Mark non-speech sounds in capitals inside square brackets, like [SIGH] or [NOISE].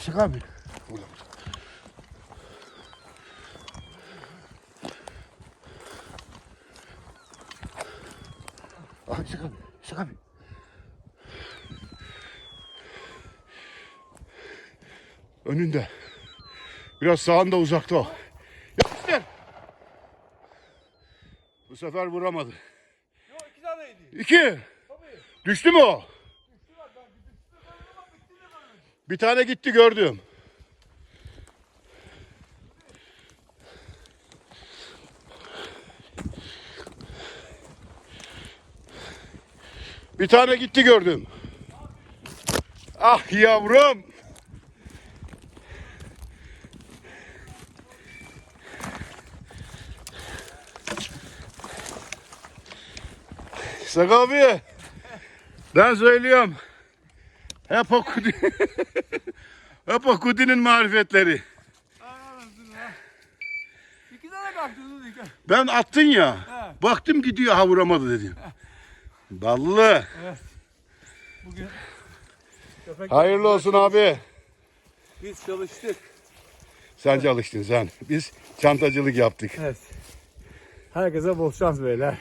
Çık abi. Aha çık abi. Çık abi. Önünde. Biraz sağında uzakta o. Yapıştır. Bu sefer vuramadı. Yok iki taneydi. İki. Tabii. Düştü mü o? Bir tane gitti gördüm. Bir tane gitti gördüm. Ah yavrum. Sak abi. Ben söylüyorum. Hep o kudi... Hep [LAUGHS] o kudinin marifetleri. Ben attın ya. He. Baktım gidiyor ha vuramadı dedim. Ballı. Evet. Bugün köpek Hayırlı olsun abi. biz çalıştık. Sen çalıştın sen. Biz çantacılık yaptık. Evet. Herkese bol şans beyler.